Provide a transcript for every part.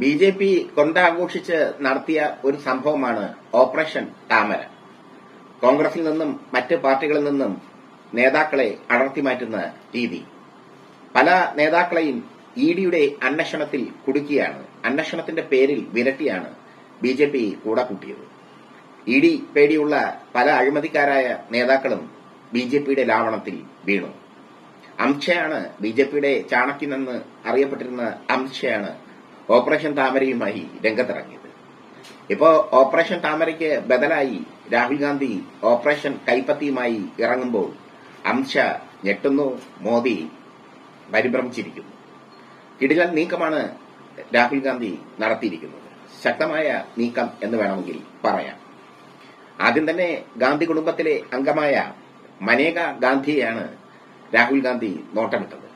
B J P കൊണ്ടാഘോഷിച്ച് നടത്തിയ ഒരു സംഭവമാണ് ഓപ്പറേഷൻ താമര. കോൺഗ്രസിൽ നിന്നും മറ്റ് പാർട്ടികളിൽ നിന്നും നേതാക്കളെ അടർത്തി മാറ്റുന്ന രീതി. പല നേതാക്കളെയും ഇ ഡിയുടെ അന്വേഷണത്തിൽ കുടുക്കിയാണ് അന്വേഷണത്തിന്റെ പേരിൽ വിരട്ടിയാണ് ബി ജെ പി കൂടെ കൂട്ടിയത്. ഇ ഡി പേടിയുള്ള പല അഴിമതിക്കാരായ നേതാക്കളും ബി ജെ പിയുടെ ലാവണത്തിൽ വീണു. അംശയാണ് ബി ജെ പിയുടെ ചാണക്യനെന്ന് അറിയപ്പെട്ടിരുന്ന അംശയാണ് ഓപ്പറേഷൻ താമരയുമായി രംഗത്തിറങ്ങിയത്. ഇപ്പോൾ ഓപ്പറേഷൻ താമരയ്ക്ക് ബദലായി രാഹുൽ ഗാന്ധി ഓപ്പറേഷൻ കൈപ്പത്തിയുമായി ഇറങ്ങുമ്പോൾ അമിത്ഷാ ഞെട്ടുന്നു മോദി പരിഭ്രമിച്ചിരിക്കുന്നു. കിടിലൻ നീക്കമാണ് രാഹുൽ ഗാന്ധി നടത്തിയിരിക്കുന്നത്. ശക്തമായ നീക്കം എന്ന് വേണമെങ്കിൽ പറയാം. ആദ്യം തന്നെ ഗാന്ധി കുടുംബത്തിലെ അംഗമായ മനേക ഗാന്ധിയെയാണ് രാഹുൽ ഗാന്ധി നോട്ടമിട്ടത്.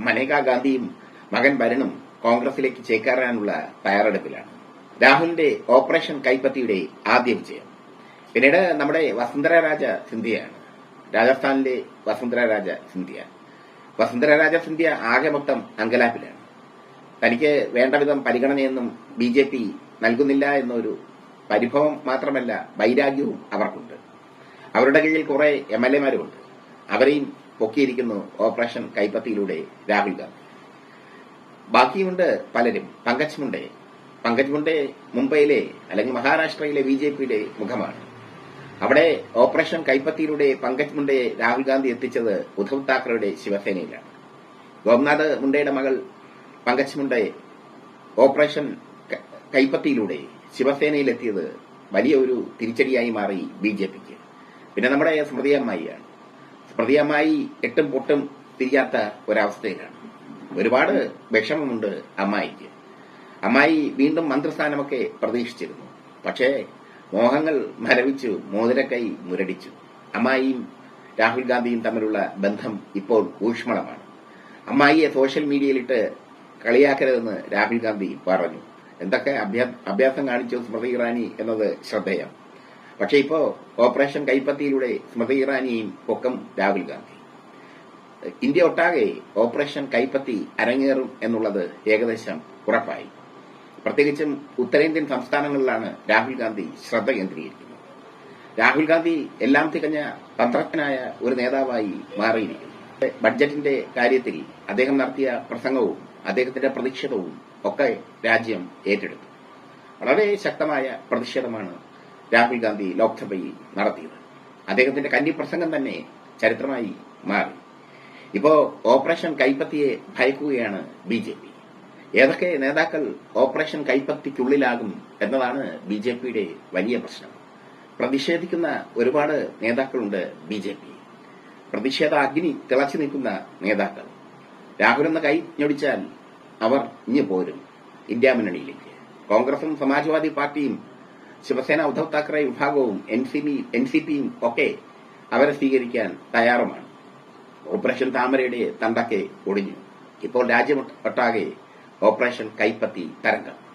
മനേക ഗാന്ധിയും മകൻ വരുണും കോൺഗ്രസിലേക്ക് ചേക്കേറാനുള്ള തയ്യാറെടുപ്പിലാണ്. രാഹുലിന്റെ ഓപ്പറേഷൻ കൈപ്പത്തിയുടെ ആദ്യ വിജയം. പിന്നീട് നമ്മുടെ വസുന്ധര രാജ സിന്ധ്യയാണ്. രാജസ്ഥാനിലെ വസുന്ധര രാജ സിന്ധ്യ. വസുന്ധര രാജ സിന്ധ്യ ആകെ മൊത്തം അങ്കലാപ്പിലാണ്. തനിക്ക് വേണ്ടവിധം പരിഗണനയൊന്നും ബി ജെ പി നൽകുന്നില്ല എന്നൊരു പരിഭവം മാത്രമല്ല വൈരാഗ്യവും അവർക്കുണ്ട്. അവരുടെ കീഴിൽ കുറെ എം എൽ എമാരുമുണ്ട് അവരെയും പൊക്കിയിരിക്കുന്നു ഓപ്പറേഷൻ കൈപ്പത്തിയിലൂടെ രാഹുൽ ഗാന്ധി. ബാക്കിയുണ്ട് പലരും. പങ്കജ് മുണ്ടെ. പങ്കജ് മുണ്ടെ മുംബൈയിലെ അല്ലെങ്കിൽ മഹാരാഷ്ട്രയിലെ ബി ജെ പിയുടെ മുഖമാണ്. അവിടെ ഓപ്പറേഷൻ കൈപ്പത്തിയിലൂടെ പങ്കജ് മുണ്ടയെ രാഹുൽ ഗാന്ധി എത്തിച്ചത് ഉദ്ധവ് താക്കറെയുടെ ശിവസേനയിലാണ്. ഗോംനാഥ് മുണ്ടയുടെ മകൾ പങ്കജ് മുണ്ടെ ഓപ്പറേഷൻ കൈപ്പത്തിയിലൂടെ ശിവസേനയിലെത്തിയത് വലിയ ഒരു തിരിച്ചടിയായി മാറി ബി ജെ പിക്ക് പിന്നെ നമ്മുടെ സ്മൃതി അമ്മായിയാണ് സ്മൃതി അമ്മായി എട്ടും പൊട്ടും തിരിയാത്ത ഒരവസ്ഥയിലാണ്. ഒരുപാട് വിഷമമുണ്ട് അമ്മായിക്ക്. അമ്മായി വീണ്ടും മന്ത്രിസ്ഥാനമൊക്കെ പ്രതീക്ഷിച്ചിരുന്നു. പക്ഷേ മോഹങ്ങൾ മരവിച്ചു മോതിരക്കൈ മുരടിച്ചു. അമ്മായിയും രാഹുൽ ഗാന്ധിയും തമ്മിലുള്ള ബന്ധം ഇപ്പോൾ ഊഷ്മളമാണ്. അമ്മായിയെ സോഷ്യൽ മീഡിയയിലിട്ട് കളിയാക്കരുതെന്ന് രാഹുൽ ഗാന്ധി പറഞ്ഞു. എന്തൊക്കെ അഭ്യാസം കാണിച്ചു സ്മൃതി ഇറാനി എന്നത് ശ്രദ്ധേയം. പക്ഷേ ഇപ്പോ ഓപ്പറേഷൻ കൈപ്പത്തിയിലൂടെ സ്മൃതി ഇറാനിയും പൊക്കം രാഹുൽ ഗാന്ധി. ഇന്ത്യ ഒട്ടാകെ ഓപ്പറേഷൻ കൈപ്പത്തി അരങ്ങേറും എന്നുള്ളത് ഏകദേശം ഉറപ്പായി. പ്രത്യേകിച്ചും ഉത്തരേന്ത്യൻ സംസ്ഥാനങ്ങളിലാണ് രാഹുൽ ഗാന്ധി ശ്രദ്ധ കേന്ദ്രീകരിക്കുന്നത്. രാഹുൽ ഗാന്ധി എല്ലാം തികഞ്ഞ തന്ത്രജ്ഞനായ ഒരു നേതാവായി മാറിയിരിക്കുന്നു. ബഡ്ജറ്റിന്റെ കാര്യത്തിൽ അദ്ദേഹം നടത്തിയ പ്രസംഗവും അദ്ദേഹത്തിന്റെ പ്രതിഷേധവും ഒക്കെ രാജ്യം ഏറ്റെടുത്തു. വളരെ ശക്തമായ പ്രതിഷേധമാണ് രാഹുൽ ഗാന്ധി ലോക്സഭയിൽ നടത്തിയത്. അദ്ദേഹത്തിന്റെ കന്നി പ്രസംഗം തന്നെ ചരിത്രമായി മാറി. ഇപ്പോ ഓപ്പറേഷൻ കൈപ്പത്തിയെ ഭയക്കുകയാണ് ബി ജെ പി. ഏതൊക്കെ നേതാക്കൾ ഓപ്പറേഷൻ കൈപ്പത്തിക്കുള്ളിലാകും എന്നതാണ് ബി ജെ പിയുടെ വലിയ പ്രശ്നം. പ്രതിഷേധിക്കുന്ന ഒരുപാട് നേതാക്കളുണ്ട് ബി ജെ പി. പ്രതിഷേധ അഗ്നി തിളച്ചു നിൽക്കുന്ന നേതാക്കൾ. രാഹുൽ എന്ന കൈ ഞൊടിച്ചാൽ അവർ ഇഞ്ഞു പോരും ഇന്ത്യ മുന്നണിയിലേക്ക്. കോൺഗ്രസും സമാജ്വാദി പാർട്ടിയും ശിവസേന ഉദ്ധവ് താക്കറെ വിഭാഗവും എൻ സി പിയും ഒക്കെ അവരെ സ്വീകരിക്കാൻ തയ്യാറുമാണ്. ഓപ്പറേഷൻ താമരയുടെ തണ്ടക്കെ ഒടിഞ്ഞു ഇപ്പോൾ രാജ്യമൊട്ടാകെ ഓപ്പറേഷൻ കൈപ്പത്തി തരംഗം